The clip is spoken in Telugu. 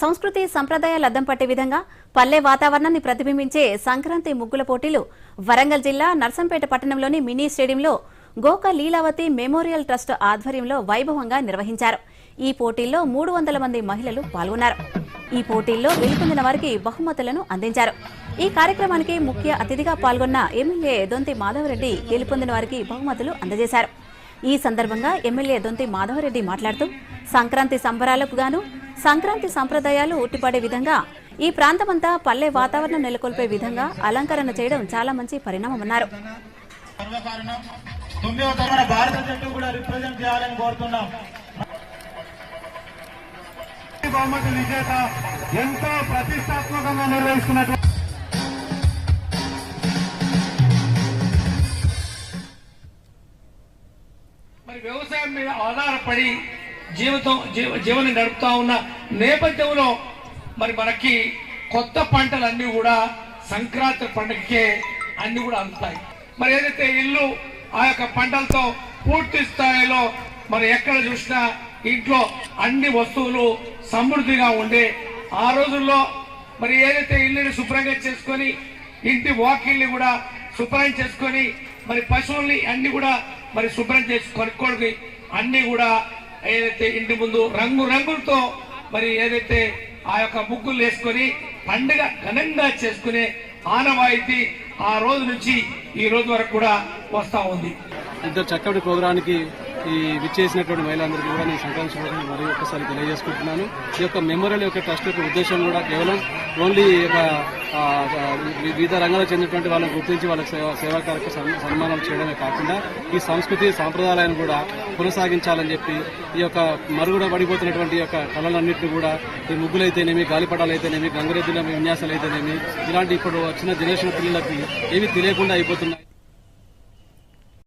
సంస్కృతి సంప్రదాయాలు అద్దం పట్టే విధంగా పల్లె వాతావరణాన్ని ప్రతిబింబించే సంక్రాంతి ముగ్గుల పోటీలు వరంగల్ జిల్లా నర్సంపేట పట్టణంలోని మినీ స్టేడియంలో గోక లీలావతి మెమోరియల్ ట్రస్ట్ ఆధ్వర్యంలో వైభవంగా నిర్వహించారు. ఈ పోటీల్లో మూడు వందల మంది మహిళలు పాల్గొన్నారు. ఈ పోటీల్లో గెలుపొందిన వారికి బహుమతులను అందించారు. ఈ కార్యక్రమానికి ముఖ్య అతిథిగా పాల్గొన్న ఎమ్మెల్యే దొంతి మాధవరెడ్డి గెలుపొందిన వారికి బహుమతులు అందజేశారు. ఈ సందర్భంగా ఎమ్మెల్యే దొంతి మాధవరెడ్డి మాట్లాడుతూ సంక్రాంతి సంబరాలకు గాను సంక్రాంతి సంప్రదాయాలు ఉట్టిపడే విధంగా ఈ ప్రాంతమంతా పల్లె వాతావరణం నెలకొల్పే విధంగా అలంకరణ చేయడం చాలా మంచి పరిణామమన్నారు సర్వకారణం తొమ్మిదవ తరగతి భారత జట్టు కూడా రిప్రజెంట్ చేయాలని కోరుతున్నాం. బహుమతి విజేత ఎంతో ప్రతిష్టాత్మకంగా నిర్వహిస్తున్నట్టు మరి వ్యవసాయం మీద ఆధారపడి జీవితం జీవ జీవనం నడుపుతూ ఉన్న నేపథ్యంలో మరి మనకి కొత్త పంటలన్నీ కూడా సంక్రాంతి పండుగకే అన్నీ కూడా అందుతాయి. మరి ఏదైతే ఇల్లు ఆ యొక్క పంటలతో పూర్తి స్థాయిలో మరి ఎక్కడ చూసినా ఇంట్లో అన్ని వస్తువులు సమృద్ధిగా ఉండే ఆ రోజుల్లో మరి ఏదైతే ఇల్లుని శుభ్రంగా చేసుకొని ఇంటి వాకిల్ని కూడా శుభ్రం చేసుకొని మరి పశువుల్ని అన్ని కూడా మరి శుభ్రం చేసి కొనుక్కోడికి అన్ని కూడా ఏదైతే ఇంటి ముందు రంగు రంగులతో మరి ఏదైతే ఆ యొక్క ముగ్గులు వేసుకొని పండుగ ఘనంగా చేసుకునే ఆనవాయితీ ఆ రోజు నుంచి ఈ రోజు వరకు కూడా వస్తా ఉంది. ఇంత చక్కటి ప్రోగ్రానికి ఈ విచ్చేసినటువంటి మహిళలందరికీ కూడా నేను సంక్రాంతి శుభాకాంక్షలు మరీ ఒక్కసారి తెలియజేసుకుంటున్నాను. ఈ యొక్క మెమోరియల్ యొక్క ట్రస్ట్ యొక్క ఉద్దేశం కూడా కేవలం ఓన్లీ యొక్క వివిధ రంగాలకు చెందినటువంటి వాళ్ళని గుర్తించి వాళ్ళకి సేవ సేవా కార్యక్రమ సన్మానం చేయడమే కాకుండా ఈ సంస్కృతి సాంప్రదాయాలను కూడా కొనసాగించాలని చెప్పి ఈ యొక్క మరుగుడ పడిపోతున్నటువంటి యొక్క కళలన్నింటినీ కూడా ఈ ముగ్గులైతేనేమి గాలిపటాలు అయితేనేమి గంగరెద్దుల విన్యాసాలు అయితేనేమి ఇలాంటి ఇప్పుడు వచ్చిన జనరేషన్ పిల్లలకి ఏవి తెలియకుండా అయిపోతున్నాయి.